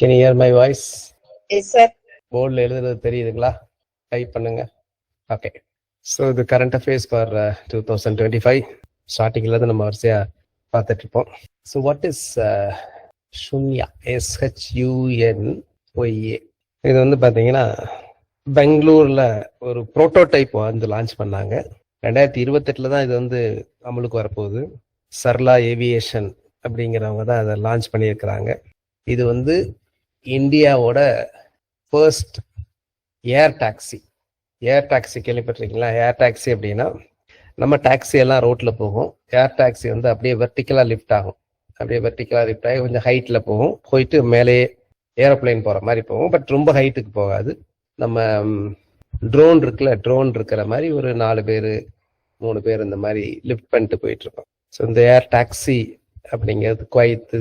Can year my voice போர்டில் எழுதுறது தெரியுதுங்களா? டைப் பண்ணுங்க. ஓகே ஸோ இது current affairs for two thousand twenty five ஸ்டார்டிங்லேருந்து நம்ம வரிசையாக பார்த்துட்டு இருப்போம் so what is Shunya S H U N Y A இது வந்து பார்த்தீங்கன்னா பெங்களூரில் ஒரு ப்ரோட்டோடைப் வந்து லான்ச் பண்ணாங்க. ரெண்டாயிரத்தி இருபத்தெட்டில் தான் இது வந்து அமலுக்கு வரப்போகுது. சர்லா ஏவியேஷன் அப்படிங்கிறவங்க தான் அதை லான்ச் பண்ணியிருக்கிறாங்க. இது வந்து இந்தியாவோட first air taxi air taxi கேள்விப்பட்டிருக்கீங்களா? ஏர் டாக்ஸி அப்படின்னா நம்ம டாக்ஸி எல்லாம் ரோட்ல போகும். ஏர் டாக்ஸி வந்து அப்படியே வெர்டிக்கலா லிஃப்ட் ஆகும். அப்படியே வெர்டிக்கலா லிஃப்ட் ஆகி கொஞ்சம் ஹைட்ல போகும். போயிட்டு மேலே ஏரோப்ளைன் போற மாதிரி போகும். பட் ரொம்ப ஹைட்டுக்கு போகாது. நம்ம ட்ரோன் இருக்குல்ல? ட்ரோன் இருக்கிற மாதிரி ஒரு நாலு பேர் மூணு பேர் இந்த மாதிரி லிஃப்ட் பண்ணிட்டு போயிட்டு இருக்கோம். ஸோ இந்த ஏர் டாக்ஸி அப்படிங்கிறது குவைத்து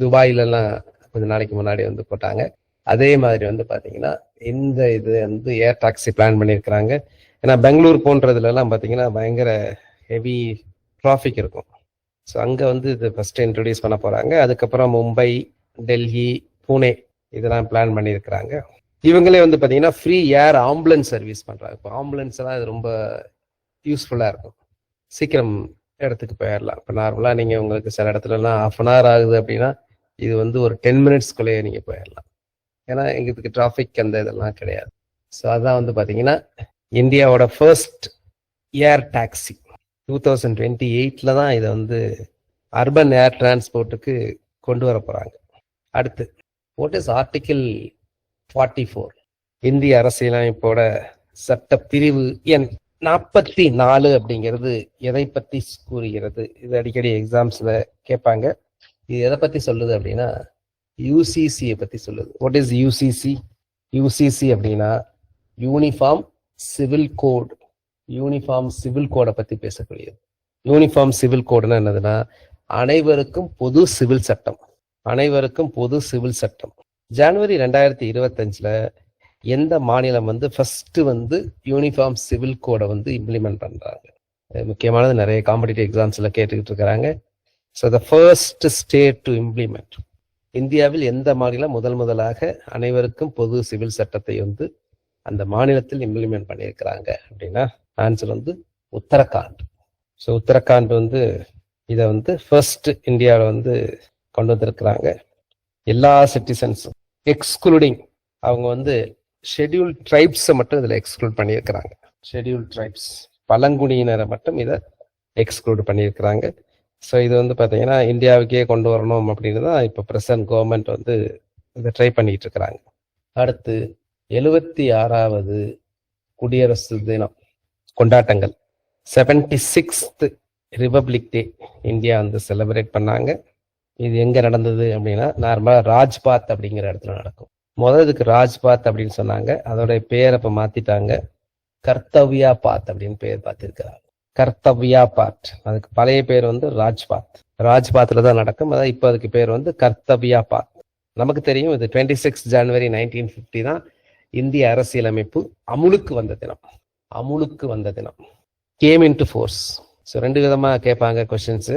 துபாயிலலாம் கொஞ்ச நாளைக்கு முன்னாடி வந்து போட்டாங்க. அதே மாதிரி வந்து பார்த்தீங்கன்னா இந்த இது வந்து ஏர் டாக்ஸி பிளான் பண்ணியிருக்கிறாங்க ஏன்னா பெங்களூர் போன்றதுலலாம் பார்த்தீங்கன்னா பயங்கர ஹெவி டிராஃபிக் இருக்கும். ஸோ அங்கே வந்து இது ஃபஸ்ட்டு இன்ட்ரடியூஸ் பண்ண போகிறாங்க அதுக்கப்புறம் மும்பை டெல்லி புனே இதெல்லாம் பிளான் பண்ணியிருக்கிறாங்க இவங்களே வந்து பார்த்தீங்கன்னா ஃப்ரீ ஏர் ஆம்புலன்ஸ் சர்வீஸ் பண்ணுறாங்க இப்போ ஆம்புலன்ஸ் எல்லாம் இது ரொம்ப யூஸ்ஃபுல்லாக இருக்கும். சீக்கிரம் இடத்துக்கு போயிடலாம் இப்போ நார்மலாக நீங்கள் உங்களுக்கு சில இடத்துலலாம் ஹாஃப் அன் ஹவர் ஆகுது அப்படின்னா இது வந்து ஒரு டென் மினிட்ஸ்க்குள்ளேயே நீங்கள் போயிடலாம். ஏன்னா எங்களுக்கு டிராஃபிக் அந்த இதெல்லாம் கிடையாது. ஸோ அதான் வந்து பார்த்தீங்கன்னா இந்தியாவோட first air taxi two thousand twenty எயிட்டில் தான் இதை வந்து அர்பன் ஏர் டிரான்ஸ்போர்ட்டுக்கு கொண்டு வர போகிறாங்க அடுத்து what is article forty four இந்திய அரசியலமைப்போட சட்ட பிரிவு எண் நாற்பத்தி நாலு அப்படிங்கிறது எதை பற்றி கூறுகிறது? இது அடிக்கடி எக்ஸாம்ஸில் கேட்பாங்க. இது எதை பத்தி சொல்லுது அப்படின்னா யூசிசியை பத்தி சொல்லுது. வாட் இஸ் யூசிசி யூசிசி அப்படின்னா uniform civil code uniform civil கோடை பத்தி பேசக்கூடியது. யூனிஃபார்ம் சிவில் கோடுன்னா என்னதுன்னா அனைவருக்கும் பொது சிவில் சட்டம். அனைவருக்கும் பொது சிவில் சட்டம். ஜனவரி ரெண்டாயிரத்தி இருபத்தஞ்சுல எந்த மாநிலம் வந்து ஃபர்ஸ்ட் வந்து யூனிஃபார்ம் சிவில் கோடை வந்து இம்ப்ளிமெண்ட் பண்றாங்க? முக்கியமானது நிறைய காம்படிட்டிவ் எக்ஸாம்ஸ்ல கேட்டுக்கிட்டு இருக்கிறாங்க. So the first state to implement இந்தியாவில் எந்த மாநிலம் முதல் முதலாக அனைவருக்கும் பொது சிவில் சட்டத்தை வந்து அந்த மாநிலத்தில் இம்ப்ளிமெண்ட் பண்ணியிருக்கிறாங்க அப்படின்னா ஆன்சர் வந்து உத்தரகாண்ட். ஸோ உத்தரகாண்ட் வந்து இதை வந்து ஃபர்ஸ்ட் இந்தியாவில் வந்து கொண்டு வந்திருக்கிறாங்க. எல்லா சிட்டிசன்ஸும் எக்ஸ்க்ளூடிங் அவங்க வந்து ஷெட்யூல் ட்ரைப்ஸை மட்டும் இதில் எக்ஸ்க்ளூட் பண்ணியிருக்கிறாங்க. ஷெடியூல் ட்ரைப்ஸ் பழங்குடியினரை மட்டும் இதை எக்ஸ்க்ளூட் பண்ணியிருக்கிறாங்க. ஸோ இது வந்து பார்த்தீங்கன்னா இந்தியாவுக்கே கொண்டு வரணும் அப்படின்னு தான் இப்போ பிரசன்ட் கவர்மெண்ட் வந்து இதை ட்ரை பண்ணிட்டு இருக்கிறாங்க அடுத்து எழுபத்தி ஆறாவது குடியரசு தினம் கொண்டாட்டங்கள். Seventy sixth republic day India வந்து செலிப்ரேட் பண்ணாங்க. இது எங்கே நடந்தது அப்படின்னா நார்மலாக ராஜ்பாத் அப்படிங்கிற இடத்துல நடக்கும். முதல் இதுக்கு ராஜ்பாத் அப்படின்னு சொன்னாங்க. அதோடைய பேரை அப்போ மாற்றிட்டாங்க கர்த்தவ்யா பாத் அப்படின்னு பேர் பார்த்துருக்கிறாங்க. கர்த்தவ்யா பாத் அதுக்கு பழைய பேர் வந்து ராஜ்பாத். ராஜ்பாத்ல தான் நடக்கும். அதான் இப்போ அதுக்கு பேர் வந்து கர்த்தவ்யா பாத் நமக்கு தெரியும் இது twenty six January nineteen fifty தான் இந்திய அரசியலமைப்பு அமுலுக்கு வந்த தினம். அமுலுக்கு வந்த தினம். Came in to force so ரெண்டு விதமாக கேட்பாங்க கொஷின்ஸு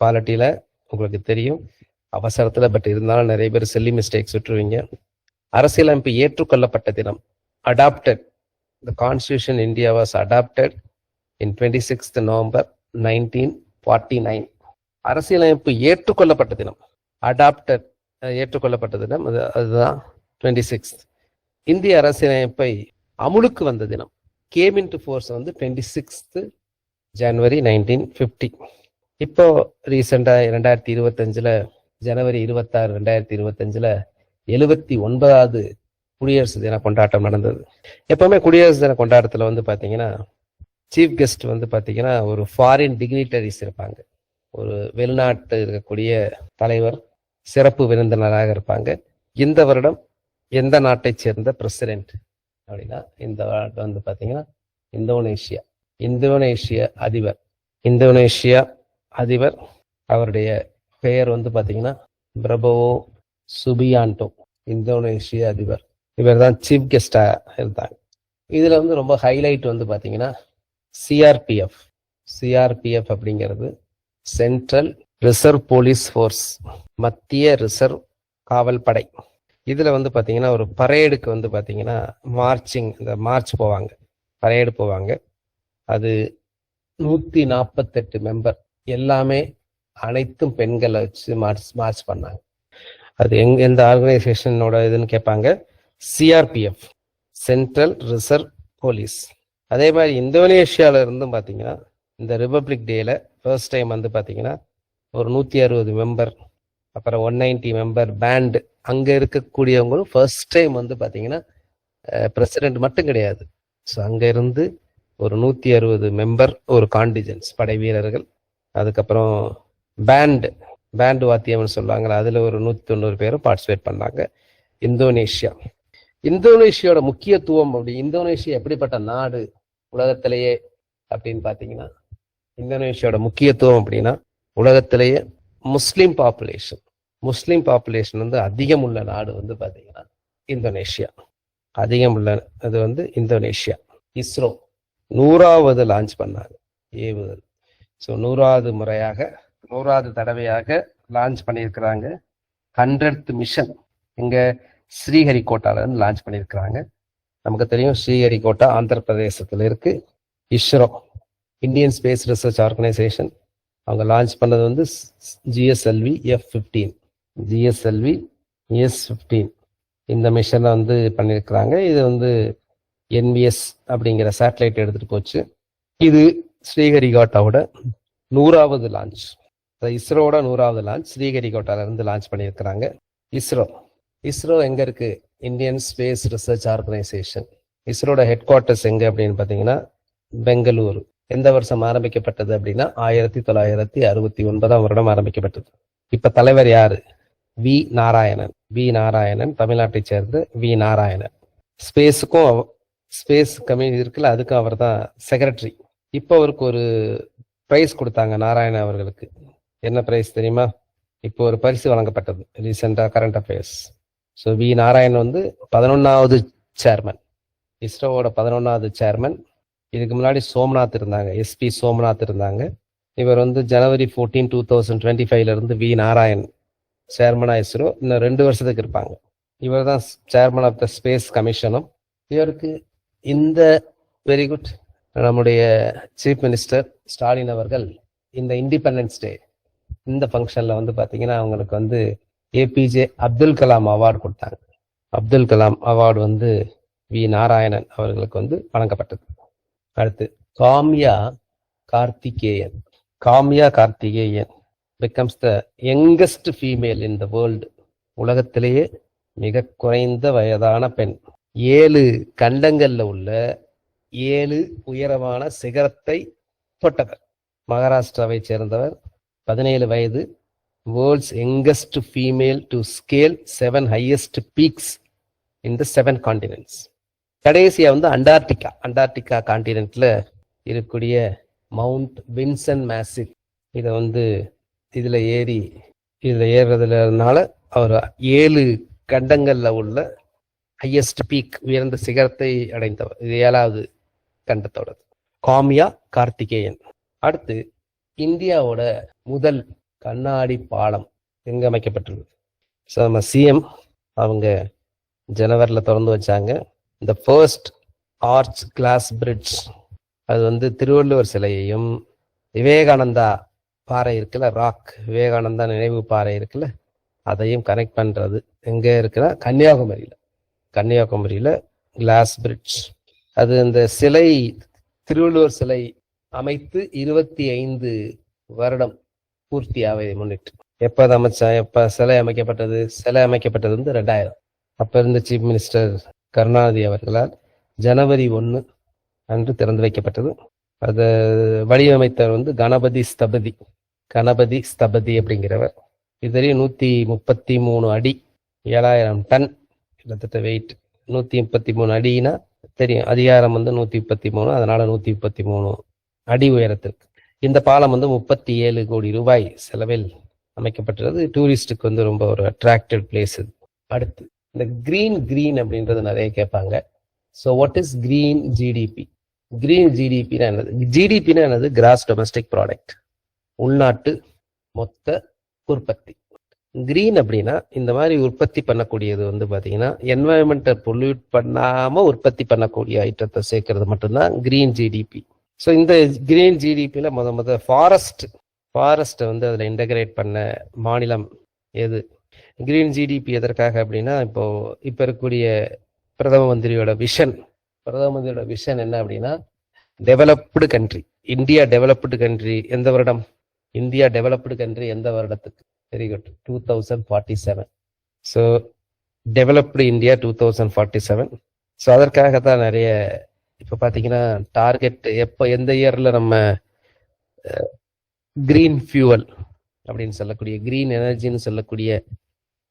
பாலிட்டியில் உங்களுக்கு தெரியும். அவசரத்தில் பட் இருந்தாலும் நிறைய பேர் செல்லி மிஸ்டேக்ஸ் விட்டுருவீங்க. அரசியலமைப்பு ஏற்றுக்கொள்ளப்பட்ட தினம். Adopted the constitution India was adopted in twenty sixth November nineteen forty nine அரசியலமைப்பு ஏற்றுக்கொள்ளப்பட்ட தினம். அடாப்டட் ஏற்றுக்கொள்ளப்பட்ட தினம். அது அதுதான் டுவெண்ட்டி சிக்ஸ்த் இந்திய அரசியலமைப்பை அமுலுக்கு வந்த தினம். கேம் இன் டு ஃபோர்ஸ் வந்து twenty sixth January nineteen fifty இப்போ ரீசெண்டாக ரெண்டாயிரத்தி இருபத்தஞ்சில் ஜனவரி இருபத்தாறு ரெண்டாயிரத்தி இருபத்தஞ்சில் எழுபத்தி ஒன்பதாவது குடியரசு தின கொண்டாட்டம் நடந்தது. எப்பவுமே குடியரசு தின கொண்டாட்டத்தில் வந்து பார்த்தீங்கன்னா சீஃப் கெஸ்ட் வந்து பார்த்தீங்கன்னா ஒரு ஃபாரின் டிக்னிட்டரிஸ் இருப்பாங்க. ஒரு வெளிநாட்டு இருக்கக்கூடிய தலைவர் சிறப்பு விருந்தினராக இருப்பாங்க. இந்த வருடம் எந்த நாட்டை சேர்ந்த பிரசிடென்ட் அப்படின்னா இந்த நாட்டை வந்து பார்த்தீங்கன்னா இந்தோனேஷியா. இந்தோனேஷிய அதிபர். இந்தோனேஷியா அதிபர் அவருடைய பெயர் வந்து பார்த்தீங்கன்னா பிரபவோ சுபியாண்டோ. இந்தோனேஷிய அதிபர். இவர் தான் சீஃப் கெஸ்டாக இருந்தாங்க. இதில் வந்து ரொம்ப ஹைலைட் வந்து பார்த்தீங்கன்னா சிஆர்பிஎஃப் சிஆர்பிஎஃப் அப்படிங்கிறது சென்ட்ரல் ரிசர்வ் போலீஸ் ஃபோர்ஸ் மத்திய ரிசர்வ் காவல் படை இதில் வந்து பார்த்தீங்கன்னா ஒரு பரேடுக்கு வந்து பார்த்தீங்கன்னா மார்ச்சிங் இந்த மார்ச் போவாங்க. பரேடு போவாங்க. அது நூற்றி நாற்பத்தெட்டு மெம்பர் எல்லாமே அனைத்தும் பெண்களை வச்சு மார்ச் மார்ச் பண்ணாங்க. அது எங் எந்த ஆர்கனைசேஷனோட இதுன்னு கேட்பாங்க சிஆர்பிஎஃப் சென்ட்ரல் ரிசர்வ் போலீஸ் அதே மாதிரி இந்தோனேஷியாவில் இருந்தும் பார்த்தீங்கன்னா இந்த ரிபப்ளிக் டேயில் ஃபர்ஸ்ட் டைம் வந்து பார்த்தீங்கன்னா ஒரு நூற்றி அறுபது மெம்பர் அப்புறம் ஒன் நைன்டி மெம்பர் பேண்டு அங்கே இருக்கக்கூடியவங்களும் ஃபர்ஸ்ட் டைம் வந்து பார்த்தீங்கன்னா பிரசிடென்ட் மட்டும் கிடையாது. ஸோ அங்கேருந்து ஒரு நூற்றி அறுபது மெம்பர் ஒரு காண்டிஜென்ஸ் படை வீரர்கள் அதுக்கப்புறம் பேண்டு பேண்டு வாத்தியம்னு சொல்லுவாங்கல்ல அதில் ஒரு நூற்றி தொண்ணூறு பேரும் பார்ட்டிசிபேட் பண்ணாங்க. இந்தோனேஷியா. இந்தோனேஷியாவோட முக்கியத்துவம் அப்படி இந்தோனேஷியா எப்படிப்பட்ட நாடு உலகத்திலேயே அப்படின்னு பார்த்தீங்கன்னா இந்தோனேஷியாவோட முக்கியத்துவம் அப்படின்னா உலகத்திலேயே முஸ்லீம் பாப்புலேஷன் முஸ்லீம் பாப்புலேஷன் வந்து அதிகம் உள்ள நாடு வந்து பார்த்தீங்கன்னா இந்தோனேஷியா. அதிகம் உள்ள அது வந்து இந்தோனேஷியா. இஸ்ரோ நூறாவது லான்ச் பண்ணாங்க. ஏவுதல் ஸோ நூறாவது முறையாக நூறாவது தடவையாக லான்ச் பண்ணியிருக்கிறாங்க. ஹண்ட்ரட் மிஷன் இங்கே ஸ்ரீஹரிகோட்டால இருந்து லான்ச் பண்ணியிருக்கிறாங்க. நமக்கு தெரியும் ஸ்ரீஹரிகோட்டா ஆந்திர பிரதேசத்தில் இருக்கு. ISRO Indian space research organisation அவங்க லான்ச் பண்ணது வந்து GSLV F fifteen GSLV S fifteen இந்த மிஷனை வந்து பண்ணியிருக்கிறாங்க. இது வந்து என்விஎஸ் அப்படிங்கிற சேட்டலைட் எடுத்துகிட்டு போச்சு. இது ஸ்ரீஹரிகோட்டாவோட நூறாவது லான்ச் இஸ்ரோவோட நூறாவது லான்ச் ஸ்ரீஹரிகோட்டால இருந்து லான்ச் பண்ணியிருக்கிறாங்க. இஸ்ரோ இஸ்ரோ எங்கே இருக்குது இந்தியன் ஸ்பேஸ் ரிசர்ச் ஆர்கனைசேஷன் இஸ்ரோட ஹெட் குவார்ட்டர்ஸ் எங்க அப்படின்னு பாத்தீங்கன்னா பெங்களூரு. எந்த வருஷம் ஆரம்பிக்கப்பட்டது அப்படின்னா ஆயிரத்தி தொள்ளாயிரத்தி அறுபத்தி ஒன்பதாம் வருடம் ஆரம்பிக்கப்பட்டது. இப்ப தலைவர் யாரு? வி நாராயணன். வி நாராயணன் தமிழ்நாட்டை சேர்ந்த வி நாராயணன். ஸ்பேஸுக்கும் ஸ்பேஸ் கம்யூனிட்டி இருக்குல்ல அதுக்கும் அவர் தான் செக்ரட்டரி இப்போ அவருக்கு ஒரு ப்ரைஸ் கொடுத்தாங்க நாராயணன் அவர்களுக்கு. என்ன ப்ரைஸ் தெரியுமா? இப்போ ஒரு பரிசு வழங்கப்பட்டது ரீசெண்டாக current affairs so V Narayan வந்து பதினொன்னாவது சேர்மன் இஸ்ரோவோட பதினொன்னாவது சேர்மன் இதுக்கு முன்னாடி சோம்நாத் இருந்தாங்க. எஸ்பி சோம்நாத் இருந்தாங்க. இவர் வந்து January fourteen two thousand twenty ஃபைவ்ல இருந்து வி நாராயண் சேர்மனா இஸ்ரோ. இன்னும் ரெண்டு வருஷத்துக்கு இருப்பாங்க. இவர் தான் சேர்மன் ஆஃப் த ஸ்பேஸ் கமிஷனும் இவருக்கு இந்த வெரி குட் நம்முடைய சீஃப் மினிஸ்டர் ஸ்டாலின் அவர்கள் இந்த இண்டிபெண்டன்ஸ் டே இந்த ஃபங்க்ஷனில் வந்து பார்த்தீங்கன்னா அவங்களுக்கு வந்து ஏபிஜே அப்துல் கலாம் அவார்டு கொடுத்தாங்க. அப்துல் கலாம் அவார்டு வந்து வி. நாராயணன் அவர்களுக்கு வந்து வழங்கப்பட்டது. அடுத்து Kamya Karthikeyan. Kamya Karthikeyan becomes the youngest female in the world உலகத்திலேயே மிக குறைந்த வயதான பெண். ஏழு கண்டங்களில் உள்ள ஏழு உயரமான சிகரத்தை தொட்டவர். மகாராஷ்டிராவை சேர்ந்தவர். பதினேழு வயது world's youngest female to scale seven highest peaks in the seven continents கடைசியா வந்து அண்டார்டிகா. அண்டார்டிகா காண்டினென்ட்ல இருக்கக்கூடிய மவுண்ட் வின்சன் மேசிக் இதை வந்து இதுல ஏறி இதுல ஏறுறதுலனால அவர் ஏழு கண்டங்கள்ல உள்ள ஹையஸ்ட் பீக் உயர்ந்த சிகரத்தை அடைந்தவர். இது ஏழாவது கண்டத்தோடது. காமியா கார்த்திகேயன். அடுத்து இந்தியாவோட முதல் கண்ணாடி பாலம் எங்க அமைக்கப்பட்டுள்ளது? ஸோ நம்ம சிஎம் அவங்க ஜனவரியில் திறந்து வச்சாங்க. இந்த ஃபர்ஸ்ட் ஆர்ச் கிளாஸ் பிரிட்ஜ் அது வந்து திருவள்ளுவர் சிலையையும் விவேகானந்தா பாறை இருக்குல்ல ராக் விவேகானந்தா நினைவு பாறை இருக்குல்ல அதையும் கனெக்ட் பண்ணுறது எங்கே இருக்குன்னா கன்னியாகுமரியில். கன்னியாகுமரியில் கிளாஸ் பிரிட்ஜ் அது இந்த சிலை திருவள்ளுவர் சிலை அமைத்து இருபத்தி ஐந்து வருடம் பூர்த்தி ஆவதை முன்னிட்டு. எப்போ அதை அமைச்சா எப்போ சிலை அமைக்கப்பட்டது? சிலை அமைக்கப்பட்டது வந்து ரெண்டாயிரம். அப்போ இருந்த சீஃப் மினிஸ்டர் கருணாநிதி அவர்களால் ஜனவரி ஒன்று அன்று திறந்து வைக்கப்பட்டது. அதை வடிவமைத்தவர் வந்து கணபதி ஸ்தபதி. கணபதி ஸ்தபதி அப்படிங்கிறவர். இதுவரையும் நூற்றி முப்பத்தி மூணு அடி ஏழாயிரம் டன் கிட்டத்தட்ட வெயிட் நூற்றி முப்பத்தி மூணு அடினா தெரியும். அதிகாரம் வந்து நூற்றி முப்பத்தி மூணு அதனால் நூற்றி முப்பத்தி மூணு அடி உயரத்திற்கு. இந்த பாலம் வந்து முப்பத்தி ஏழு கோடி ரூபாய் செலவில் அமைக்கப்பட்டுள்ளது டூரிஸ்டுக்கு வந்து ரொம்ப ஒரு அட்ராக்டிவ் பிளேஸ் இது. அடுத்து இந்த கிரீன் கிரீன் அப்படின்றது நிறைய கேட்பாங்க. So what is green GDP green ஜிடிபினா என்னது? ஜிடிபினா என்னது? கிராஸ் டொமஸ்டிக் ப்ராடக்ட் உள்நாட்டு மொத்த உற்பத்தி. கிரீன் அப்படின்னா இந்த மாதிரி உற்பத்தி பண்ணக்கூடியது வந்து பார்த்தீங்கன்னா என்வாயன்மெண்ட்டை பொல்யூட் பண்ணாமல் உற்பத்தி பண்ணக்கூடிய ஐட்டத்தை சேர்க்கறது மட்டும்தான் கிரீன் ஜிடிபி ஸோ இந்த கிரீன் ஜிடிபியில் முத முத ஃபாரஸ்ட் ஃபாரஸ்ட்டை வந்து அதில் இன்டகிரேட் பண்ண மாநிலம் எது? கிரீன் ஜிடிபி எதற்காக அப்படின்னா இப்போ இப்போ இருக்கக்கூடிய பிரதம மந்திரியோட விஷன் பிரதம மந்திரியோட விஷன் என்ன அப்படின்னா developed country India developed country எந்த வருடம்? இந்தியா டெவலப்டு கண்ட்ரி எந்த வருடத்துக்கு? Very good two thousand forty seven so developed India two thousand forty seven so அதற்காக தான் நிறைய இப்போ பார்த்தீங்கன்னா டார்கெட் எப்போ எந்த இயரில் நம்ம கிரீன் ஃபியூவல் அப்படின்னு சொல்லக்கூடிய கிரீன் எனர்ஜின்னு சொல்லக்கூடிய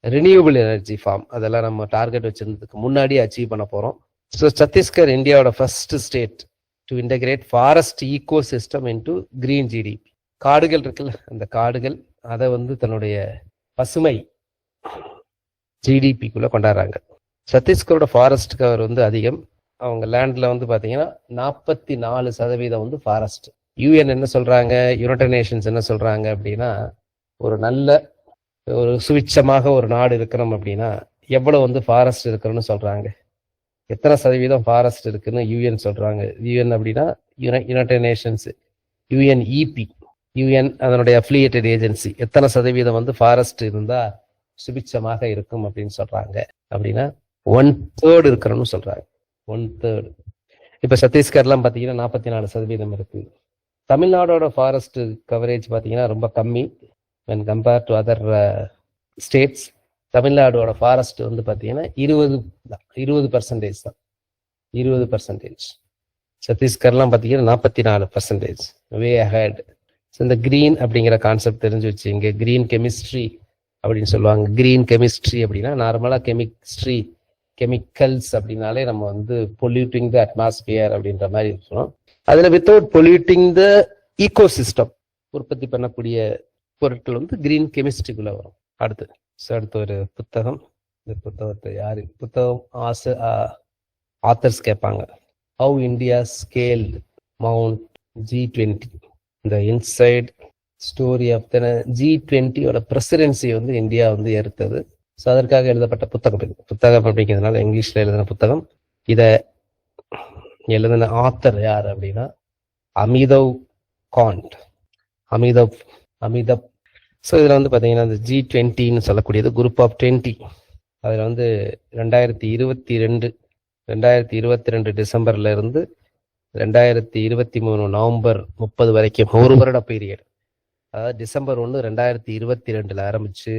ரினியூவபிள் எனர்ஜி ஃபார்ம் அதெல்லாம் நம்ம டார்கெட் வச்சிருந்ததுக்கு முன்னாடி அச்சீவ் பண்ண போகிறோம் ஸோ சத்தீஸ்கர் இந்தியாவோட first state to integrate forest ecosystem into green GDP காடுகள் இருக்குல்ல அந்த காடுகள் அதை வந்து தன்னுடைய பசுமை ஜிடிபிக்குள்ள கொண்டாடுறாங்க. சத்தீஸ்கரோட ஃபாரஸ்ட் கவர் வந்து அதிகம். அவங்க லேண்டில் வந்து பார்த்தீங்கன்னா நாற்பத்தி நாலு சதவீதம் வந்து ஃபாரஸ்ட் யூஎன் என்ன சொல்கிறாங்க யுனைடெட் நேஷன்ஸ் என்ன சொல்கிறாங்க அப்படின்னா ஒரு நல்ல ஒரு சுவிட்சமாக ஒரு நாடு இருக்கணும் அப்படின்னா எவ்வளோ வந்து ஃபாரஸ்ட் இருக்கணும்னு சொல்கிறாங்க எத்தனை சதவீதம் ஃபாரஸ்ட் இருக்குன்னு யூஎன் சொல்கிறாங்க யூஎன் அப்படின்னா யுனைடெட் நேஷன்ஸ் யுஎன்இபி யூஎன் அதனுடைய அஃபிலியேட்டட் ஏஜென்சி எத்தனை சதவீதம் வந்து ஃபாரஸ்ட் இருந்தால் சுபிட்சமாக இருக்கும் அப்படின்னு சொல்கிறாங்க அப்படின்னா ஒன் தேர்ட் இருக்கணும்னு சொல்கிறாங்க ஒன் தேர்ட் இப்போ சத்தீஸ்கர்லாம் பார்த்தீங்கன்னா நாற்பத்தி நாலு சதவீதம் இருக்கு. தமிழ்நாடோட ஃபாரஸ்ட் கவரேஜ் பார்த்தீங்கன்னா ரொம்ப கம்மி. When compare to other states தமிழ்நாடோட forest வந்து பார்த்தீங்கன்னா இருபது இருபது பர்சன்டேஜ் தான். இருபது பர்சன்டேஜ் சத்தீஸ்கர்லாம் பார்த்தீங்கன்னா நாற்பத்தி நாலு பர்சன்டேஜ் வே அஹெட் ஸோ இந்த கிரீன் அப்படிங்கிற கான்செப்ட் தெரிஞ்சு வச்சுங்க க்ரீன் கெமிஸ்ட்ரி அப்படின்னு சொல்லுவாங்க. க்ரீன் கெமிஸ்ட்ரி அப்படின்னா நார்மலாக கெமிஸ்ட்ரி கெமிக்கல்ஸ் அப்படின்னாலே நம்ம வந்து பொல்யூட்டிங் த அட்மாஸ்பியர் அப்படின்ற மாதிரி இருக்கிறோம் அதில் without polluting the ecosystem உற்பத்தி பண்ணக்கூடிய பொருட்கள் வந்து கிரீன் கெமிஸ்ட்ரிக்குள்ள வரும். அடுத்து ஸோ அடுத்து ஒரு புத்தகம். இந்த புத்தகத்தை யாரு புத்தகம் ஆச ஆத்தர்ஸ் கேட்பாங்க. How India scale mount G twenty இந்த inside story of the G டுவெண்ட்டியோட presidency வந்து இந்தியா வந்து எடுத்தது ஸோ அதற்காக எழுதப்பட்ட புத்தகம் இது. புத்தகம் அப்படிங்கிறதுனால இங்கிலீஷில் எழுதின புத்தகம். இதை எழுதின ஆத்தர் யார் அப்படின்னா? அமிதவ் காண்ட். அமிதவ் அமிதப். ஸோ இதில் வந்து பார்த்தீங்கன்னா இந்த ஜி டுவெண்ட்டின்னு சொல்லக்கூடியது குரூப் ஆஃப் டுவெண்ட்டி அதில் வந்து ரெண்டாயிரத்தி இருபத்தி ரெண்டு ரெண்டாயிரத்தி இருபத்தி ரெண்டு டிசம்பர்ல இருந்து ரெண்டாயிரத்தி இருபத்தி மூணு நவம்பர் முப்பது வரைக்கும் ஒரு வருட பீரியட் அதாவது டிசம்பர் ஒன்று ரெண்டாயிரத்தி இருபத்தி ரெண்டில் ஆரம்பிச்சு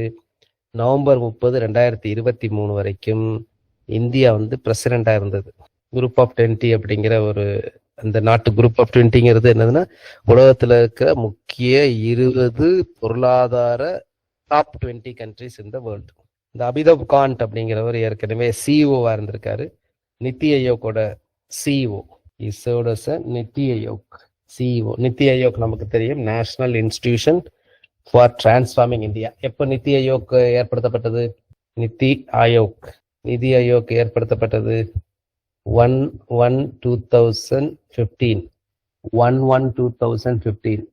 நவம்பர் முப்பது ரெண்டாயிரத்தி இருபத்தி மூணு வரைக்கும் இந்தியா வந்து பிரசிடண்டா இருந்தது. குரூப் ஆஃப் டுவெண்ட்டி அப்படிங்கிற ஒரு அந்த நாட்டு குரூப் ஆஃப் டுவெண்ட்டிங்கிறது என்னதுன்னா உலகத்துல இருக்கிற முக்கிய இருபது பொருளாதார டாப் டுவெண்ட்டி கண்ட்ரிஸ் இந்த வேர்ல்டு இந்த அபிதவ் காண்ட் அப்படிங்கிறவர் ஏற்கனவே சிஇஓவா இருந்திருக்காரு. நித்தி ஐயோக்கோட சிஇஓ இசோட நித்தி ஐயோக் சிஇஓ நித்தி ஐயோக் நமக்கு தெரியும். National Institution for Transforming India எப்போ நித்தி ஆயோக் ஏற்படுத்தப்பட்டது? நித்தி ஆயோக். நிதி ஆயோக் ஏற்படுத்தப்பட்டது one one two thousand fifteen. One one two thousand fifteen.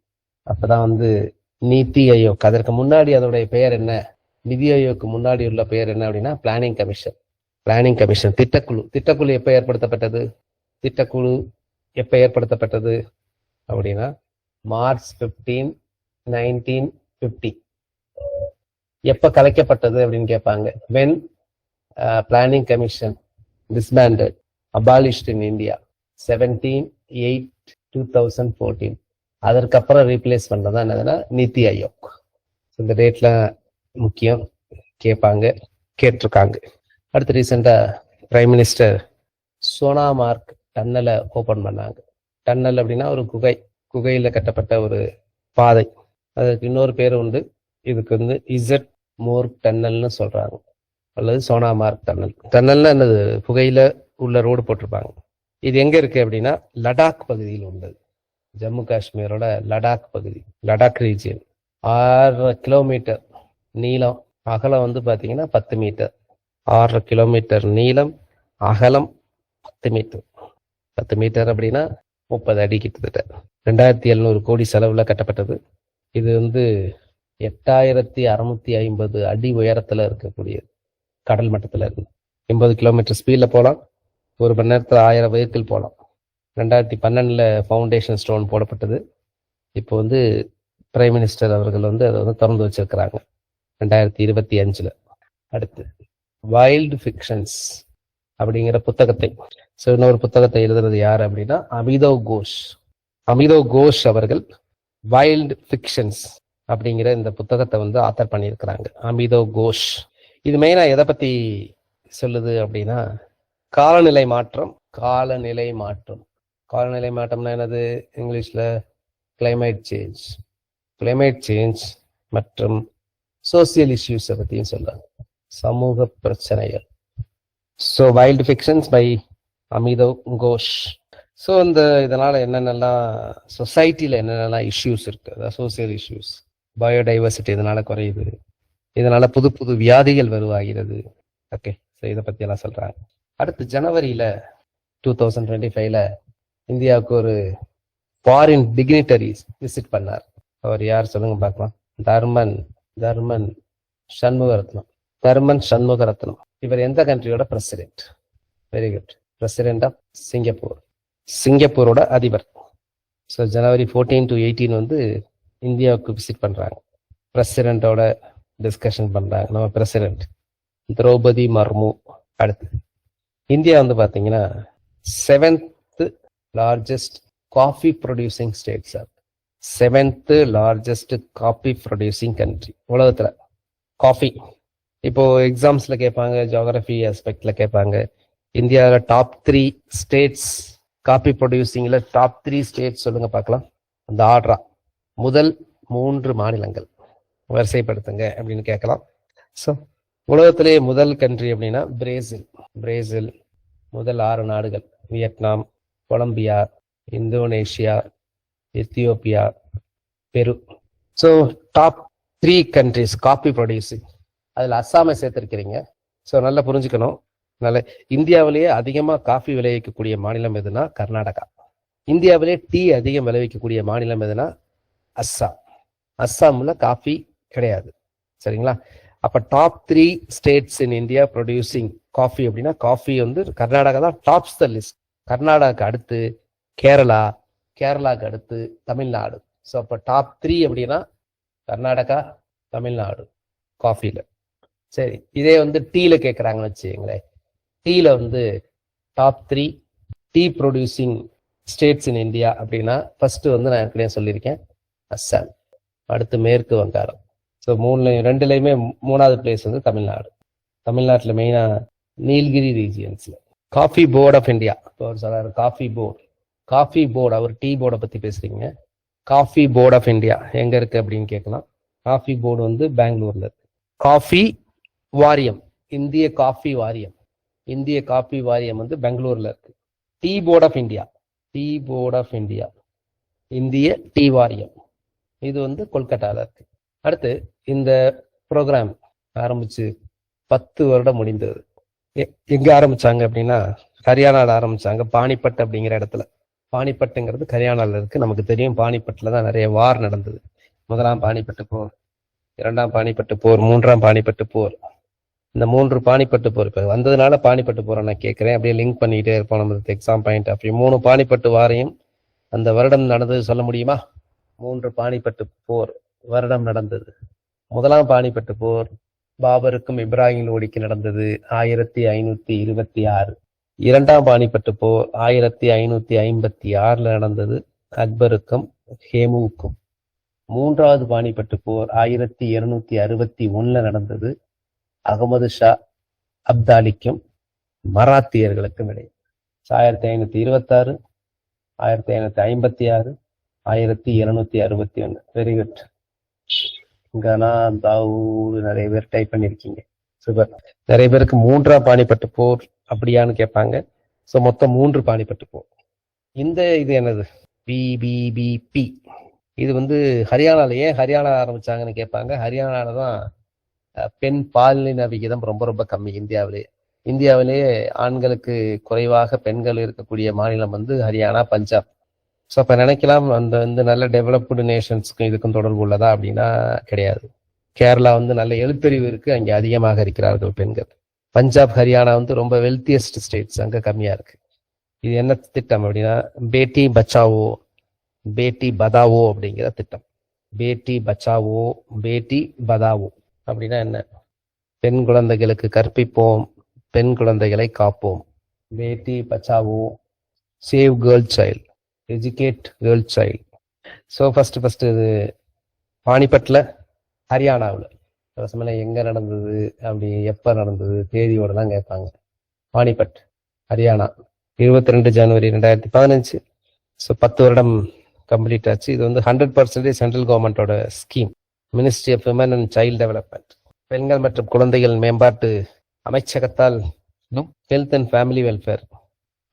அப்போதான் வந்து நிதி ஆயோக். அதற்கு முன்னாடி அதோடைய பெயர் என்ன? நிதி ஆயோக்கு முன்னாடி உள்ள பெயர் என்ன அப்படின்னா பிளானிங் கமிஷன். பிளானிங் கமிஷன் திட்டக்குழு. திட்டக்குழு எப்போ ஏற்படுத்தப்பட்டது? திட்டக்குழு எப்போ ஏற்படுத்தப்பட்டது அப்படின்னா மார்ச் ஃபிஃப்டீன் நைன்டீன் பிப்டி எப்ப கலைக்கப்பட்டது அப்படின்னு கேட்பாங்க. When Planning Commission disbanded abolished in India seventeen eight two thousand fourteen அதற்கப்புறம் ரீப்ளேஸ் பண்ணதான் என்னதுன்னா நித்தி ஆயோக் இந்த டேட்லாம் முக்கியம் கேட்பாங்க கேட்டிருக்காங்க. அடுத்து ரீசெண்டாக பிரைம் மினிஸ்டர் சோனாமார்க் டன்னலை ஓப்பன் பண்ணாங்க. டன்னல் அப்படின்னா ஒரு குகை குகையில் கட்டப்பட்ட ஒரு பாதை. அதுக்கு இன்னொரு பேர் உண்டு. இதுக்கு வந்து இசட் மோர் டன்னல்னு சொல்றாங்க. அல்லது சோனாமார்க் டன்னல் டன்னல்னா என்னது? புகையில உள்ள ரோடு போட்டிருப்பாங்க. இது எங்க இருக்கு அப்படின்னா லடாக் பகுதியில் உள்ளது ஜம்மு காஷ்மீரோட லடாக் பகுதி. லடாக் ரீஜியன் ஆறரை கிலோமீட்டர் நீளம். அகலம் வந்து பார்த்தீங்கன்னா பத்து மீட்டர் ஆறரை கிலோமீட்டர் நீளம். அகலம் பத்து மீட்டர் பத்து மீட்டர் அப்படின்னா முப்பது அடி கிட்டத்தட்ட. ரெண்டாயிரத்தி எழுநூறு கோடி செலவில் கட்டப்பட்டது. இது வந்து எட்டாயிரத்தி அறுநூத்தி ஐம்பது அடி உயரத்துல இருக்கக்கூடியது கடல் மட்டத்துல இருக்கு. எண்பது கிலோமீட்டர் ஸ்பீட்ல போகலாம் ஒரு மணி நேரத்தில் ஆயிரம் வெஹிக்கிள் போகலாம் ரெண்டாயிரத்தி பன்னெண்டுல ஃபவுண்டேஷன் ஸ்டோன் போடப்பட்டது. இப்போ வந்து பிரைம் மினிஸ்டர் அவர்கள் வந்து அதை வந்து திறந்து வச்சிருக்கிறாங்க. ரெண்டாயிரத்தி இருபத்தி அஞ்சுல. அடுத்து வைல்டு ஃபிக்ஷன்ஸ் அப்படிங்கிற புத்தகத்தை. ஸோ இன்னொரு புத்தகத்தை எழுதுறது யார் அப்படின்னா அமிதவ் கோஷ். அமிதவ் கோஷ் அவர்கள் வைல்டு ஃபிக்ஷன்ஸ் அப்படிங்கிற இந்த புத்தகத்தை வந்து ஆத்தர் பண்ணியிருக்கிறாங்க. அமிதவ் கோஷ். இது மெயினாக எதை பற்றி சொல்லுது அப்படின்னா காலநிலை மாற்றம் காலநிலை மாற்றம். காலநிலை மாற்றம்னா என்னது? இங்கிலீஷில் கிளைமேட் சேஞ்ச் கிளைமேட் சேஞ்ச் மற்றும் சோசியல் இஷ்யூஸை பற்றியும் சொல்லுவாங்க சமூக பிரச்சனைகள். So wild fictions by Amitav Ghosh. So இந்த இதனால் என்னென்னலாம் சொசைட்டியில் என்னென்னலாம் இஷ்யூஸ் இருக்குது அதாவது சோசியல் இஷ்யூஸ் பயோடைவர்சிட்டி இதனால் குறையுது. இதனால் புது புது வியாதிகள் வருவாகிறது ஓகே ஸோ இதை பற்றியெல்லாம் சொல்கிறாங்க அடுத்து ஜனவரியில் டூ தௌசண்ட் டுவெண்ட்டி ஃபைவ்ல இந்தியாவுக்கு ஒரு ஃபாரின் டிக்னிட்டரிஸ் விசிட் பண்ணார். அவர் யார் சொல்லுங்க பார்க்கலாம். தர்மன் தர்மன் சண்முகரத்னம். தர்மன் சண்முகரத்னம். இவர் எந்த கண்ட்ரியோட president very good president of Singapore சிங்கப்பூரோட அதிபர். So January fourteen to eighteen வந்து இந்தியாவுக்கு விசிட் பண்ணுறாங்க பிரசிடெண்ட்டோட டிஸ்கஷன் பண்ணுறாங்க நம்ம பிரசிடெண்ட் திரௌபதி மர்மு அடுத்து. இந்தியா வந்து பார்த்தீங்கன்னா seventh largest coffee producing state sir seventh largest coffee producing country உலகத்தில். காஃபி இப்போது எக்ஸாம்ஸில் கேட்பாங்க ஜியாகிரபி ஆஸ்பெக்டில் கேட்பாங்க இந்தியாவில் டாப் த்ரீ ஸ்டேட்ஸ் காபி ப்ரொடியூசிங்கில் டாப் த்ரீ ஸ்டேட்ஸ் சொல்லுங்கள் பார்க்கலாம். அந்த ஆர்டரா முதல் மூன்று மாநிலங்கள். வரிசைப்படுத்துங்க அப்படின்னு கேட்கலாம். ஸோ உலகத்திலேயே முதல் கண்ட்ரி அப்படின்னா பிரேசில் பிரேசில் முதல் ஆறு நாடுகள். Vietnam Colombia Indonesia Ethiopia Peru. So top three countries coffee producing அதில் அஸ்ஸாமை சேர்த்துருக்கிறீங்க. ஸோ நல்லா புரிஞ்சுக்கணும். அதனால இந்தியாவிலேயே அதிகமாக காஃபி விளைவிக்கக்கூடிய மாநிலம் எதுனா கர்நாடகா. இந்தியாவிலே டீ அதிகம் விளைவிக்கக்கூடிய மாநிலம் எதுனா அஸ்ஸாம். அஸ்ஸாம்ல காஃபி கிடையாது. சரிங்களா? அப்ப top three states in India producing coffee அப்படின்னா காஃபி வந்து கர்நாடகா தான் டாப்ஸ் த லிஸ்ட் கர்நாடகாக்கு அடுத்து கேரளா கேரளாக்கு அடுத்து தமிழ்நாடு. ஸோ அப்போ டாப் த்ரீ அப்படின்னா கர்நாடகா தமிழ்நாடு காஃபியில் சரி இதே வந்து டீல கேட்குறாங்கன்னு வச்சுங்களேன் டீல வந்து top three tea producing states in India அப்படின்னா ஃபர்ஸ்ட் வந்து நான் ஏற்கனவே சொல்லியிருக்கேன். அஸ்ஸாம் அடுத்து மேற்கு வங்காளம். ஸோ மூணுல ரெண்டுலையுமே மூணாவது பிளேஸ் வந்து தமிழ்நாடு. தமிழ்நாட்டில் மெயினாக நீல்கிரி ரீஜியன்ஸில் காஃபி போர்ட் ஆஃப் இந்தியா இப்போ அவர் சொல்கிறார் காஃபி போர்டு காஃபி போர்டு அவர் டீ போர்டை பற்றி பேசுறீங்க. காஃபி போர்ட் ஆஃப் இந்தியா எங்கே இருக்குது அப்படின்னு கேட்கலாம். காஃபி போர்டு வந்து பெங்களூரில் இருக்கு. காஃபி வாரியம் இந்திய காஃபி வாரியம் இந்திய காப்பி வாரியம் வந்து பெங்களூர்ல இருக்கு. Tea board of India tea board of India இந்திய டீ வாரியம். இது வந்து கொல்கட்டால இருக்கு. அடுத்து இந்த ப்ரோக்ராம் ஆரம்பிச்சு பத்து வருடம் முடிந்தது. எங்க ஆரம்பிச்சாங்க அப்படின்னா ஹரியானால ஆரம்பிச்சாங்க பானிபட் அப்படிங்கிற இடத்துல. பானிப்பட்டுங்கிறது ஹரியானால இருக்கு. நமக்கு தெரியும் பானிப்பட்டில் தான் நிறைய வார் நடந்தது. முதலாம் பானிப்பட்டு போர் இரண்டாம் பானிப்பட்டு போர் மூன்றாம் பானிப்பட்டு போர். இந்த மூன்று பாணிப்பட்டு போர். இப்போ வந்ததுனால பாணிப்பட்டு போரை நான் கேட்கிறேன். அப்படியே லிங்க் பண்ணிக்கிட்டே இருப்போம். நம்ம எக்ஸாம் பாயிண்ட் அப்படி மூணு பாணிப்பட்டு வாரையும் அந்த வருடம் நடந்தது சொல்ல முடியுமா? மூன்று பாணிப்பட்டு போர் வருடம் நடந்தது. முதலாம் பாணிப்பட்டு போர் பாபருக்கும் இப்ராஹிம் லோடிக்கு நடந்தது ஆயிரத்தி ஐநூத்தி இருபத்தி ஆறு. இரண்டாம் பாணிப்பட்டு போர் ஆயிரத்தி ஐநூத்தி ஐம்பத்தி ஆறுல நடந்தது அக்பருக்கும் ஹேமுவுக்கும். மூன்றாவது பாணிப்பட்டு போர் ஆயிரத்தி இருநூத்தி அறுபத்தி ஒன்னுல நடந்தது அகமது ஷா அப்தாலிக்கும் மராத்தியர்களுக்கும் இடையே. ஆயிரத்தி ஐநூத்தி இருபத்தாறு ஆயிரத்தி ஐநூத்தி ஐம்பத்தி ஆறு ஆயிரத்தி இருநூத்தி அறுபத்தி ஒண்ணு வெரி குட் கனா தாவூத் நிறைய பேர் டைப் பண்ணிருக்கீங்க சூப்பர் நிறைய பேருக்கு மூன்றாம் பாணிப்பட்டு போர் அப்படியான்னு கேட்பாங்க. ஸோ மொத்தம் மூன்று பாணிப்பட்டு போர். இந்த இது என்னது? பிபிபிபி இது வந்து ஹரியானால ஏன் ஹரியானா ஆரம்பிச்சாங்கன்னு கேட்பாங்க. ஹரியானால தான் பெண் பாலின விகிதம் ரொம்ப ரொம்ப கம்மி. இந்தியாவிலே இந்தியாவிலேயே ஆண்களுக்கு குறைவாக பெண்கள் இருக்கக்கூடிய மாநிலம் வந்து ஹரியானா பஞ்சாப். ஸோ அப்போ நினைக்கலாம் அந்த வந்து நல்ல டெவலப்டு நேஷன்ஸ்க்கும் இதுக்கும் தொடர்பு உள்ளதா அப்படின்னா கிடையாது. கேரளா வந்து நல்ல எழுத்தறிவு இருக்கு அங்கே அதிகமாக இருக்கிறார்கள் பெண்கள். பஞ்சாப் ஹரியானா வந்து ரொம்ப வெல்த்தியஸ்ட் ஸ்டேட்ஸ் அங்கே கம்மியாக இருக்கு. இது என்ன திட்டம் அப்படின்னா பேட்டி பச்சாவோ பேட்டி பதாவோ அப்படிங்கிற திட்டம். பேட்டி பச்சாவோ பேட்டி பதாவோ. அப்படின்னா என்ன? பெண் குழந்தைகளுக்கு கற்பிப்போம் பெண் குழந்தைகளை காப்போம். Beti Bachao save girl child educate girl child. So first first இது பானிபட்டில் ஹரியானாவில். சமயம் எங்கே நடந்தது அப்படி எப்போ நடந்தது தேதியோடலாம் கேட்பாங்க. பானிபட் ஹரியானா. இருபத்தி ரெண்டு ஜனவரி ரெண்டாயிரத்தி பதினஞ்சு. ஸோ பத்து வருடம் கம்ப்ளீட் ஆச்சு. இது வந்து ஹண்ட்ரட் பர்சன்டேஜ் சென்ட்ரல் கவர்மெண்டோட scheme ministry of women and child development பெண்கள் மற்றும் குழந்தைகள் மேம்பாட்டு அமைச்சகத்தால் ஹெல்த் அண்ட் ஃபேமிலி வெல்ஃபேர்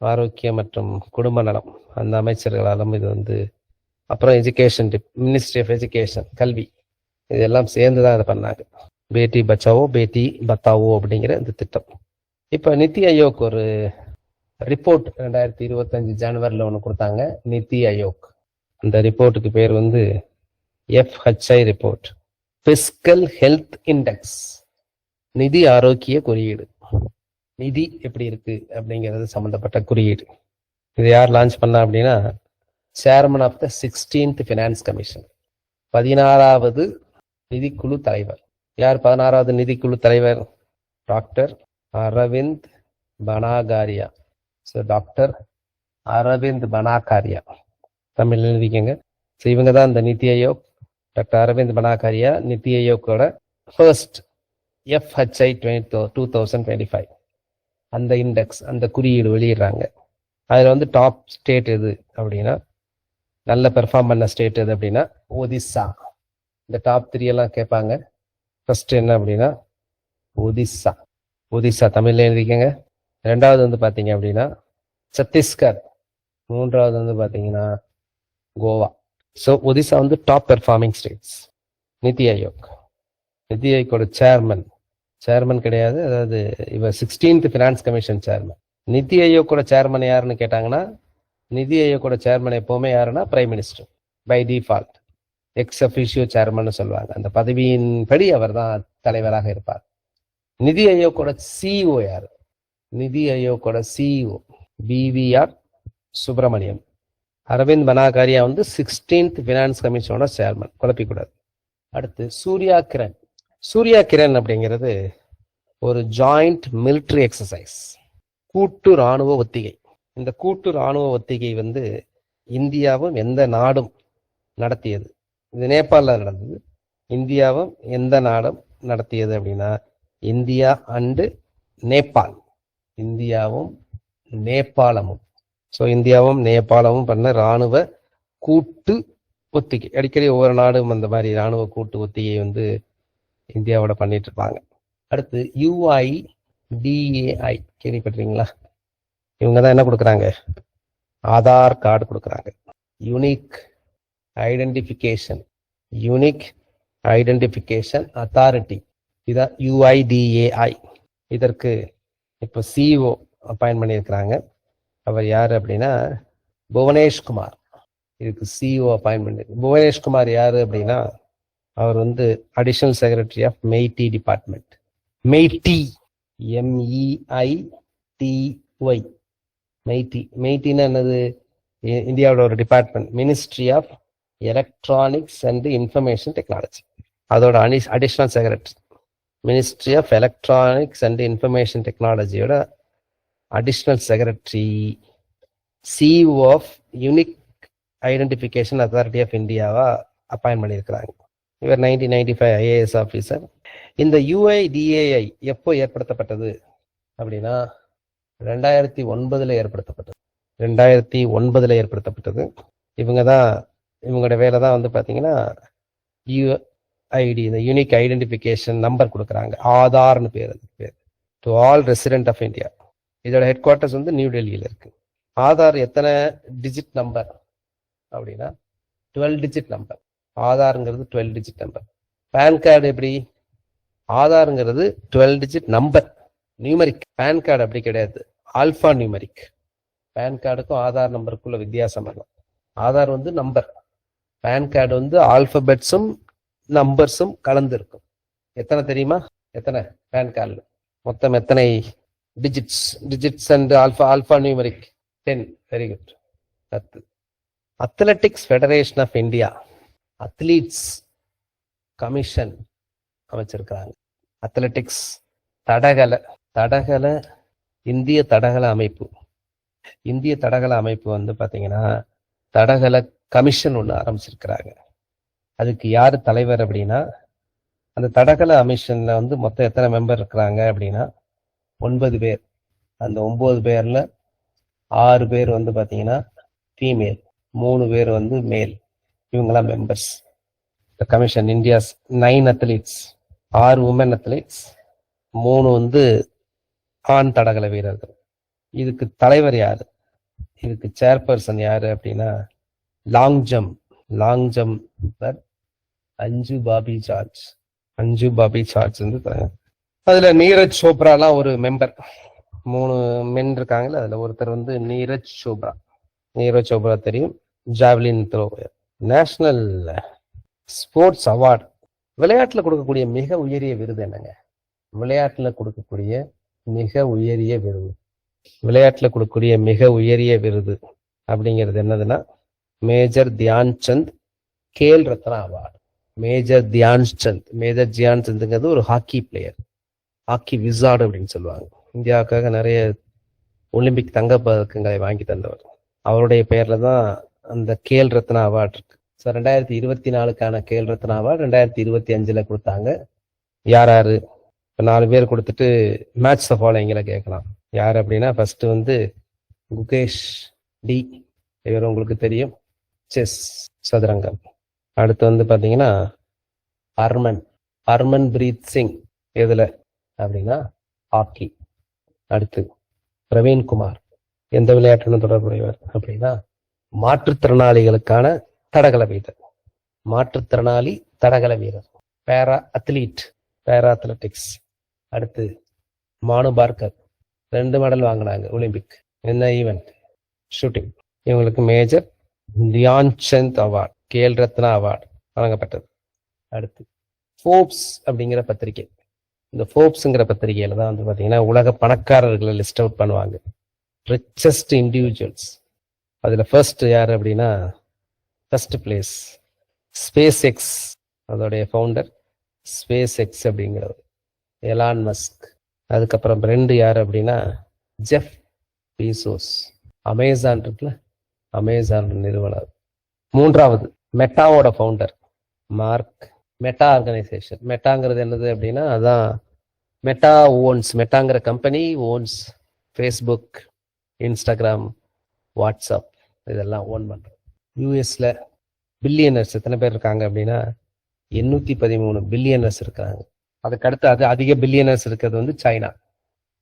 ஆரோக்கியம் மற்றும் குடும்ப நலம் அந்த அமைச்சர்களாலும் இது வந்து அப்புறம் எஜுகேஷன் மினிஸ்ட்ரி ஆஃப் எஜுகேஷன் கல்வி இதெல்லாம் சேர்ந்து தான் இதை பண்ணாங்க. பேட்டி பச்சாவோ பேட்டி பத்தாவோ அப்படிங்கிற இந்த திட்டம். இப்போ நித்தி ஆயோக் ஒரு ரிப்போர்ட் ரெண்டாயிரத்தி இருபத்தஞ்சு ஜனவரியில் ஒன்று கொடுத்தாங்க. நித்தி ஆயோக். அந்த ரிப்போர்ட்டுக்கு பேர் வந்து FHI report fiscal health index நிதி ஆரோக்கிய குறியீடு. நிதி எப்படி இருக்கு அப்படிங்கிறது சம்மந்தப்பட்ட குறியீடு. இது யார் லான்ச் பண்ணா அப்படின்னா chairman of the sixteenth finance commission பதினாறாவது நிதிக்குழு தலைவர். யார் பதினாறாவது நிதிக்குழு தலைவர்? Doctor Arvind Panagariya. So doctor Arvind Panagariya. Tamil எழுதிக்கங்க. So இவங்க தான் இந்த NITI Aayog doctor Arvind Panagariya NITI ஆயோக்கோட first FHI twenty two thousand twenty five அந்த இண்டெக்ஸ் அந்த குறியீடு வெளியிடுறாங்க. அதில் வந்து டாப் ஸ்டேட் எது அப்படின்னா நல்ல பெர்ஃபார்ம் பண்ண ஸ்டேட் எது அப்படின்னா ஒதிசா இந்த டாப் த்ரீ எல்லாம் கேட்பாங்க. ஃபர்ஸ்ட் என்ன அப்படின்னா ஒதிசா ஒதிசா தமிழ்ல எழுதிக்கங்க. ரெண்டாவது வந்து பார்த்தீங்க அப்படின்னா சத்தீஸ்கர் மூன்றாவது வந்து பார்த்தீங்கன்னா கோவா ஸோ ஒடிசா வந்து டாப் பெர்ஃபார்மிங் ஸ்டேட்ஸ் நிதி ஆயோக் நிதி ஆயோக்கோட சேர்மன் சேர்மன் கிடையாது அதாவது இவர் சிக்ஸ்டீன்த் ஃபினான்ஸ் கமிஷன் சேர்மன் நிதி ஆயோக்கோட சேர்மன் யாருன்னு கேட்டாங்கன்னா நிதி ஆயோக்கோட சேர்மன் எப்போவுமே யாருன்னா prime minister by default ex officio chairman சொல்லுவாங்க. அந்த பதவியின் படி அவர் தான் தலைவராக இருப்பார். நிதி ஆயோக்கோட சிஇஓ யார்? நிதி ஆயோக்கோட சிஇஓ பிவிஆர் சுப்பிரமணியம் அரவிந்த் பனாகாரியா வந்து சிக்ஸ்டீன்த் ஃபினான்ஸ் கமிஷனோட சேர்மன் குழப்பிக்கூடாது. அடுத்து சூர்யா கிரண். சூர்யா கிரண் அப்படிங்கிறது ஒரு ஜாயிண்ட் மிலிட்ரி எக்ஸசைஸ் கூட்டு ராணுவ ஒத்திகை. இந்த கூட்டு ராணுவ ஒத்திகை வந்து இந்தியாவும் எந்த நாடும் நடத்தியது. இது நேபாளில் நடந்தது. இந்தியாவும் எந்த நாடும் நடத்தியது அப்படின்னா இந்தியா அண்டு நேபாள். இந்தியாவும் நேபாளமும். ஸோ இந்தியாவும் நேபாளமும் பண்ண ராணுவ கூட்டு ஒத்திகை. அடிக்கடி ஒவ்வொரு நாடும் அந்த மாதிரி ராணுவ கூட்டு ஒத்திகை வந்து இந்தியாவோட பண்ணிட்டு இருப்பாங்க. அடுத்து யூஐ டிஏஐ கேள்விப்பட்டிருக்கீங்களா? இவங்க தான் என்ன கொடுக்குறாங்க? ஆதார் கார்டு கொடுக்குறாங்க. Unique identification unique identification authority இதான் யூஐடிஏஐ இதற்கு இப்போ சிஇஓ அப்பாயின்ட் பண்ணியிருக்கிறாங்க. அவர் யார் அப்படின்னா புவனேஷ்குமார். இதுக்கு சிஇஓ அப்பாயின்மெண்ட் இருக்கு புவனேஷ்குமார் யார் அப்படின்னா அவர் வந்து additional secretary of MeitY department MeitY M E I T Y MeitY மெய்டின்னு என்னது? இந்தியாவோட ஒரு department ministry of electronics and information technology அதோட அனி additional secretary ministry of electronics and information டெக்னாலஜியோட additional secretary CEO of unique identification authority of இந்தியாவா appoint பண்ணியிருக்கிறாங்க. இவர் nineteen ninety five IAS officer இந்த UIDAI எப்போ ஏற்படுத்தப்பட்டது அப்படின்னா ரெண்டாயிரத்தி ஒன்பதுல ஏற்படுத்தப்பட்டது. ரெண்டாயிரத்தி ஒன்பதுல ஏற்படுத்தப்பட்டது. இவங்க தான் இவங்களோட வேலை தான் வந்து பார்த்தீங்கன்னா யூஐடி இந்த யூனிக் ஐடென்டிஃபிகேஷன் நம்பர் கொடுக்குறாங்க. ஆதார்னு பேர் அதுக்கு பேர். To all resident of India இதோட ஹெட் குவார்ட்டர்ஸ் வந்து நியூ டெல்லியில் இருக்கு. ஆதார் எத்தனை டிஜிட் நம்பர் அப்படின்னா twelve digit number ஆதாருங்கிறது twelve digit number PAN card எப்படி? ஆதாருங்கிறது twelve digit number numeric PAN card அப்படி கிடையாது. ஆல்ஃபா நியூமரிக் பேன் கார்டுக்கும் ஆதார் நம்பருக்குள்ள வித்தியாசம் இருக்கும் ஆதார் வந்து நம்பர் பேன் கார்டு வந்து ஆல்பபெட்ஸும் நம்பர்ஸும் கலந்து இருக்கும். எத்தனை தெரியுமா? எத்தனை? பேன் கார்டில் மொத்தம் எத்தனை digits digits and alpha alphanumeric ten very good பத்து athletics federation of India athletes commission அமைச்சிருக்கிறாங்க. Athletics தடகள தடகள இந்திய தடகள அமைப்பு. இந்திய தடகள அமைப்பு வந்து பார்த்தீங்கன்னா தடகள கமிஷன் ஒன்று ஆரம்பிச்சிருக்கிறாங்க. அதுக்கு யார் தலைவர் அப்படின்னா அந்த தடகள கமிஷனில் வந்து மொத்தம் எத்தனை மெம்பர் இருக்கிறாங்க அப்படின்னா ஒன்பது பேர். அந்த ஒன்பது பேர்ல ஆறு பேர் வந்து பார்த்தீங்கன்னா ஃபீமேல் மூணு பேர் வந்து மேல் இவங்கெல்லாம் members the commission India's nine athletes ஆறு உமன் அத்லீட்ஸ் மூணு வந்து ஆண் தடகள வீரர்கள். இதுக்கு தலைவர் யார்? இதுக்கு சேர்பர்சன் யார் அப்படின்னா long jump long jump Anju Bobby George. Anju Bobby George வந்து தலைவர் அதுல நீரஜ் சோப்ராலாம் ஒரு மெம்பர் மூணு மென் இருக்காங்கல்ல அதுல ஒருத்தர் வந்து நீரஜ் சோப்ரா. நீரஜ் சோப்ரா தெரியும். Javelin throw national sports award விளையாட்டுல கொடுக்கக்கூடிய மிக உயரிய விருது என்னங்க? விளையாட்டுல கொடுக்கக்கூடிய மிக உயரிய விருது. விளையாட்டுல கொடுக்கக்கூடிய மிக உயரிய விருது அப்படிங்கிறது என்னதுன்னா major Dhyan Chand Khel Ratna award. Major Dhyan Chand major Dhyan சந்த்ங்கிறது ஒரு ஹாக்கி பிளேயர் ஹாக்கி விசார்டு அப்படின்னு சொல்லுவாங்க. இந்தியாவுக்காக நிறைய ஒலிம்பிக் தங்க பதக்கங்களை வாங்கி தந்தவர். அவருடைய பெயர்ல தான் அந்த கேல் ரத்னா அவார்டு இருக்கு. ஸோ ரெண்டாயிரத்தி இருபத்தி நாலுக்கான கேல் ரத்னா அவார்டு ரெண்டாயிரத்தி இருபத்தி அஞ்சுல கொடுத்தாங்க. யார் யாரு? இப்போ நாலு பேர் கொடுத்துட்டு மேட்ச் த ஃபாலோயிங்கில் கேட்கலாம். யார் அப்படின்னா ஃபர்ஸ்ட் வந்து குகேஷ் டி. இவர் உங்களுக்கு தெரியும். செஸ் சதுரங்கம். அடுத்து வந்து பார்த்தீங்கன்னா அர்மன். அர்மன் பிரீத் சிங். இதில் அப்படின்னா ஹாக்கி. அடுத்து பிரவீன்குமார் எந்த விளையாட்டுடன் தொடர்புடையவர் அப்படின்னா மாற்றுத்திறனாளிகளுக்கான தடகள வீரர். மாற்றுத்திறனாளி தடகள வீரர். பேரா அத்லீட் பேரா அத்லெட்டிக்ஸ் அடுத்து மானு பார்க்கர் ரெண்டு மெடல் வாங்கினாங்க ஒலிம்பிக் என்ன ஈவெண்ட் ஷூட்டிங் இவங்களுக்கு major Dhyan Chand award Khel Ratna award வழங்கப்பட்டது. அடுத்து ஃபோர்ப்ஸ் அப்படிங்கிற பத்திரிகை. இந்த ஃபோர்ப்ஸுங்கிற பத்திரிகையில தான் வந்து பார்த்தீங்கன்னா உலக பணக்காரர்களை லிஸ்ட் அவுட் பண்ணுவாங்க. ரிச்சஸ்ட் இண்டிவிஜுவல்ஸ் அதில் ஃபர்ஸ்ட் யார் அப்படின்னா ஃபர்ஸ்ட் பிளேஸ் ஸ்பேஸ் எக்ஸ் அதோடைய ஃபவுண்டர் ஸ்பேஸ் எக்ஸ் அப்படிங்கிறவர். எலான் மஸ்க் அதுக்கப்புறம் ரெண்டு யார் அப்படின்னா ஜெஃப் பீசோஸ் அமேசான் இருக்குல்ல அமேசான் நிறுவனர். மூன்றாவது மெட்டாவோட ஃபவுண்டர் மார்க் மெட்டா ஆர்கனைசேஷன் மெட்டாங்கிறது என்னது அப்படின்னா அதான் Meta owns மெட்டாங்கிற company owns Facebook Instagram WhatsApp இதெல்லாம் ஓன் பண்ணுறோம் யூஎஸில் பில்லியனர்ஸ் எத்தனை பேர் இருக்காங்க அப்படின்னா எண்ணூற்றி பதிமூணு பில்லியனர்ஸ் இருக்காங்க அதுக்கு அடுத்து அது அதிக பில்லியனர்ஸ் இருக்கிறது வந்து சைனா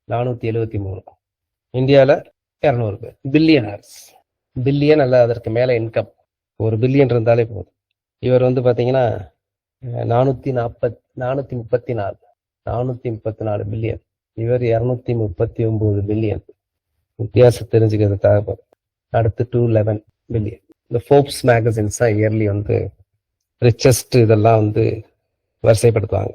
நானூற்றி எழுபத்தி மூணு. இந்தியாவில் இரநூறு பேர். பில்லியனர்ஸ் பில்லியன் அல்ல அதற்கு மேலே இன்கம் ஒரு பில்லியன் இருந்தாலே போதும். இவர் வந்து பார்த்தீங்கன்னா நானூற்றி நாற்பத் நானூற்றி முப்பத்தி நாலு. நானூற்றி முப்பத்தி நாலு பில்லியன் இவர் இரநூத்தி முப்பத்தி ஒம்பது பில்லியன் வித்தியாசம் தெரிஞ்சுக்கிறதுக்காக அடுத்து டூ லெவன் பில்லியன் இந்த ஃபோர்ப்ஸ் மேகசின்ஸ் தான் இயர்லி வந்து ரிச்சஸ்ட் இதெல்லாம் வந்து வரிசைப்படுத்துவாங்க.